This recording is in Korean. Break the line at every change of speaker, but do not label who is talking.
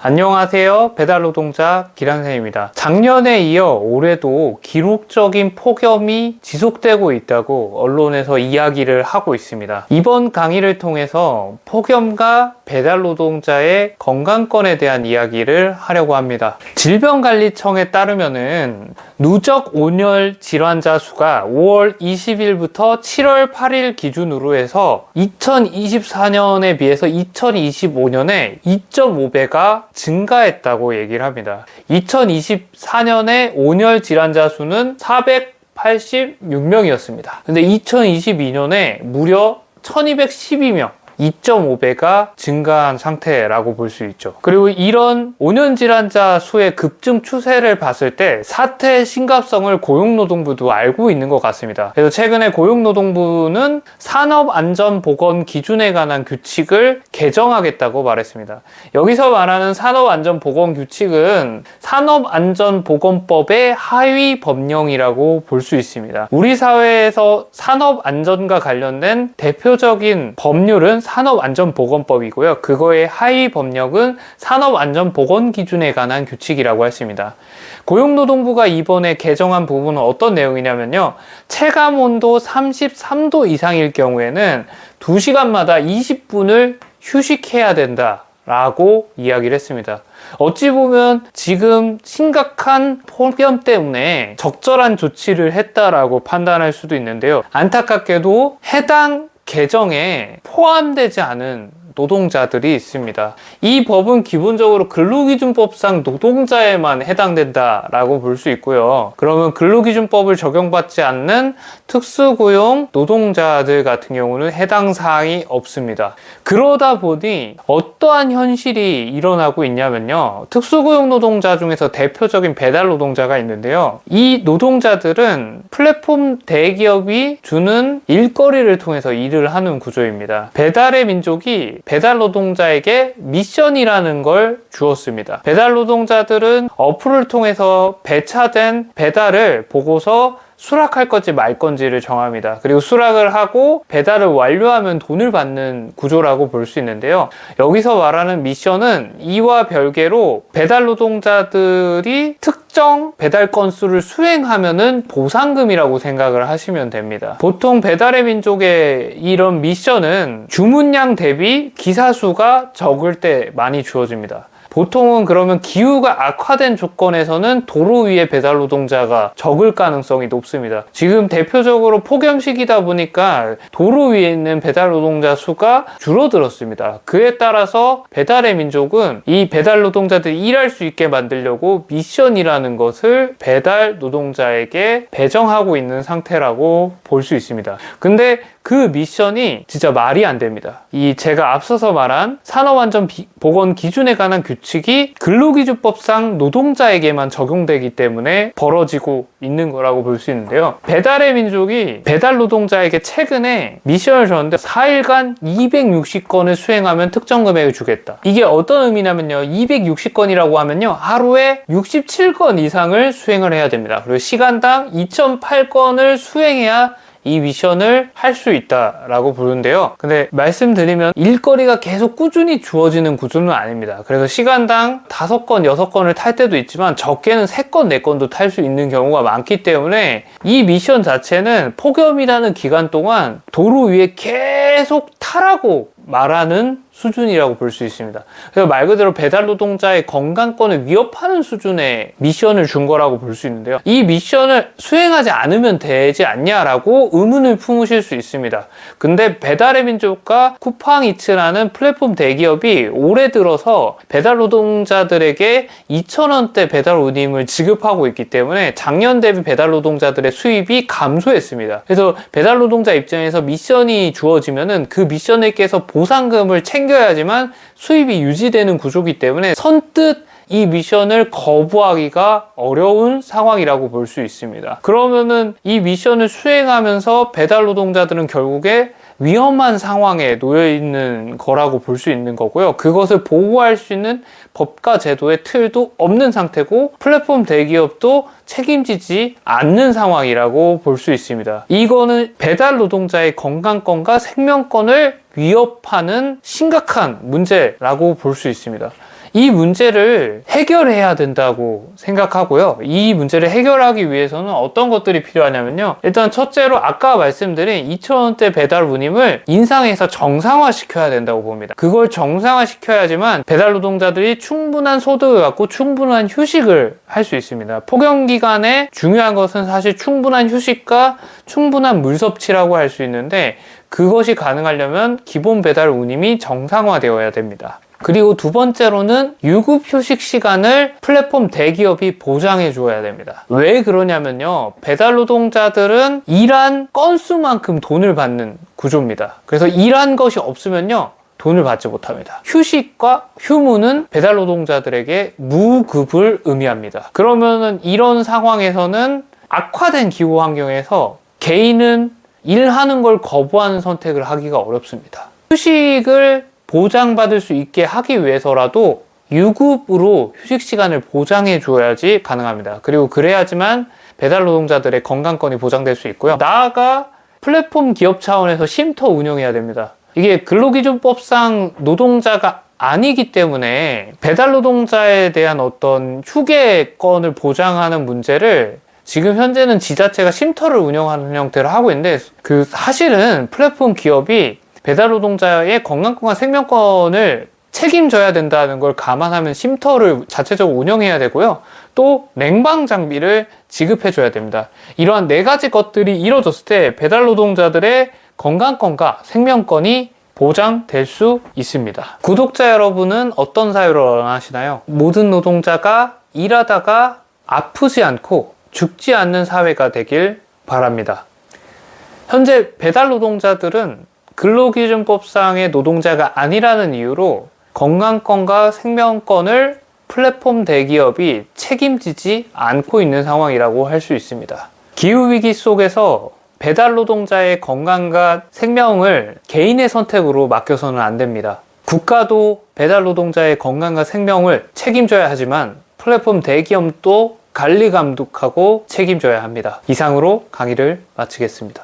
안녕하세요. 배달 노동자 기란생입니다. 작년에 이어 올해도 기록적인 폭염이 지속되고 있다고 언론에서 이야기를 하고 있습니다. 이번 강의를 통해서 폭염과 배달 노동자의 건강권에 대한 이야기를 하려고 합니다. 질병관리청에 따르면은 누적 온열 질환자 수가 5월 20일부터 7월 8일 기준으로 해서 2024년에 비해서 2025년에 2.5배가 증가했다고 얘기를 합니다. 2024년에 온열 질환자 수는 486명이었습니다. 근데 2022년에 무려 1212명, 2.5배가 증가한 상태라고 볼 수 있죠. 그리고 이런 온열 질환자 수의 급증 추세를 봤을 때 사태의 심각성을 고용노동부도 알고 있는 것 같습니다. 그래서 최근에 고용노동부는 산업안전보건 기준에 관한 규칙을 개정하겠다고 말했습니다. 여기서 말하는 산업안전보건 규칙은 산업안전보건법의 하위 법령이라고 볼 수 있습니다. 우리 사회에서 산업안전과 관련된 대표적인 법률은 산업안전보건법이고요. 그거의 하위 법령은 산업안전보건 기준에 관한 규칙이라고 했습니다. 고용노동부가 이번에 개정한 부분은 어떤 내용이냐면요. 체감온도 33도 이상일 경우에는 2시간마다 20분을 휴식해야 된다. 라고 이야기를 했습니다. 어찌 보면 지금 심각한 폭염 때문에 적절한 조치를 했다라고 판단할 수도 있는데요. 안타깝게도 해당 개정에 포함되지 않은 노동자들이 있습니다. 이 법은 기본적으로 근로기준법상 노동자에만 해당된다라고 볼 수 있고요. 그러면 근로기준법을 적용받지 않는 특수고용 노동자들 같은 경우는 해당 사항이 없습니다. 그러다 보니 어떠한 현실이 일어나고 있냐면요. 특수고용 노동자 중에서 대표적인 배달 노동자가 있는데요. 이 노동자들은 플랫폼 대기업이 주는 일거리를 통해서 일을 하는 구조입니다. 배달의 민족이 배달 노동자에게 미션이라는 걸 주었습니다. 배달 노동자들은 어플을 통해서 배차된 배달을 보고서 수락할 건지 말 건지를 정합니다. 그리고 수락을 하고 배달을 완료하면 돈을 받는 구조라고 볼 수 있는데요. 여기서 말하는 미션은 이와 별개로 배달 노동자들이 특정 배달 건수를 수행하면은 보상금이라고 생각을 하시면 됩니다. 보통 배달의 민족의 이런 미션은 주문량 대비 기사 수가 적을 때 많이 주어집니다. 보통은 그러면 기후가 악화된 조건에서는 도로 위에 배달 노동자가 적을 가능성이 높습니다. 지금 대표적으로 폭염 시기다 보니까 도로 위에 있는 배달 노동자 수가 줄어들었습니다. 그에 따라서 배달의 민족은 이 배달 노동자들이 일할 수 있게 만들려고 미션이라는 것을 배달 노동자에게 배정하고 있는 상태라고 볼 수 있습니다. 근데 그 미션이 진짜 말이 안 됩니다. 이 제가 앞서서 말한 산업안전 보건 기준에 관한 규칙이 근로기준법상 노동자에게만 적용되기 때문에 벌어지고 있는 거라고 볼 수 있는데요. 배달의 민족이 배달 노동자에게 최근에 미션을 줬는데 4일간 260건을 수행하면 특정 금액을 주겠다. 이게 어떤 의미냐면요. 260건이라고 하면요. 하루에 67건 이상을 수행을 해야 됩니다. 그리고 시간당 2008건을 수행해야 이 미션을 할 수 있다라고 부르는데요. 근데 말씀드리면 일거리가 계속 꾸준히 주어지는 구조는 아닙니다. 그래서 시간당 5건, 6건을 탈 때도 있지만 적게는 3건, 4건도 탈 수 있는 경우가 많기 때문에 이 미션 자체는 폭염이라는 기간 동안 도로 위에 계속 타라고 말하는 수준이라고 볼 수 있습니다. 그래서 말 그대로 배달 노동자의 건강권을 위협하는 수준의 미션을 준 거라고 볼 수 있는데요. 이 미션을 수행하지 않으면 되지 않냐라고 의문을 품으실 수 있습니다. 근데 배달의 민족과 쿠팡이츠라는 플랫폼 대기업이 올해 들어서 배달 노동자들에게 2,000원대 배달 운임을 지급하고 있기 때문에 작년 대비 배달 노동자들의 수입이 감소했습니다. 그래서 배달 노동자 입장에서 미션이 주어지면은 그 미션에 깨서 보 상금을 챙겨야지만 수입이 유지되는 구조기 때문에 선뜻 이 미션을 거부하기가 어려운 상황이라고 볼 수 있습니다. 그러면은 이 미션을 수행하면서 배달 노동자들은 결국에 위험한 상황에 놓여 있는 거라고 볼 수 있는 거고요. 그것을 보호할 수 있는 법과 제도의 틀도 없는 상태고 플랫폼 대기업도 책임지지 않는 상황이라고 볼 수 있습니다. 이거는 배달 노동자의 건강권과 생명권을 위협하는 심각한 문제라고 볼 수 있습니다. 이 문제를 해결해야 된다고 생각하고요. 이 문제를 해결하기 위해서는 어떤 것들이 필요하냐면요. 일단 첫째로 아까 말씀드린 2,000원대 배달 운임을 인상해서 정상화 시켜야 된다고 봅니다. 그걸 정상화 시켜야지만 배달 노동자들이 충분한 소득을 갖고 충분한 휴식을 할 수 있습니다. 폭염 기간에 중요한 것은 사실 충분한 휴식과 충분한 물 섭취라고 할 수 있는데 그것이 가능하려면 기본 배달 운임이 정상화되어야 됩니다. 그리고 두 번째로는 유급 휴식 시간을 플랫폼 대기업이 보장해 줘야 됩니다. 왜 그러냐면요. 배달 노동자들은 일한 건수만큼 돈을 받는 구조입니다. 그래서 일한 것이 없으면요. 돈을 받지 못합니다. 휴식과 휴무는 배달 노동자들에게 무급을 의미합니다. 그러면은 이런 상황에서는 악화된 기후 환경에서 개인은 일하는 걸 거부하는 선택을 하기가 어렵습니다. 휴식을 보장받을 수 있게 하기 위해서라도 유급으로 휴식 시간을 보장해 줘야지 가능합니다. 그리고 그래야지만 배달 노동자들의 건강권이 보장될 수 있고요. 나아가 플랫폼 기업 차원에서 쉼터 운영해야 됩니다. 이게 근로기준법상 노동자가 아니기 때문에 배달 노동자에 대한 어떤 휴게권을 보장하는 문제를 지금 현재는 지자체가 쉼터를 운영하는 형태를 하고 있는데 그 사실은 플랫폼 기업이 배달 노동자의 건강권과 생명권을 책임져야 된다는 걸 감안하면 쉼터를 자체적으로 운영해야 되고요. 또 냉방 장비를 지급해 줘야 됩니다. 이러한 네 가지 것들이 이루어졌을 때 배달 노동자들의 건강권과 생명권이 보장될 수 있습니다. 구독자 여러분은 어떤 사유를 원하시나요? 모든 노동자가 일하다가 아프지 않고 죽지 않는 사회가 되길 바랍니다. 현재 배달 노동자들은 근로기준법상의 노동자가 아니라는 이유로 건강권과 생명권을 플랫폼 대기업이 책임지지 않고 있는 상황이라고 할 수 있습니다. 기후위기 속에서 배달 노동자의 건강과 생명을 개인의 선택으로 맡겨서는 안 됩니다. 국가도 배달 노동자의 건강과 생명을 책임져야 하지만 플랫폼 대기업도 관리 감독하고 책임져야 합니다. 이상으로 강의를 마치겠습니다.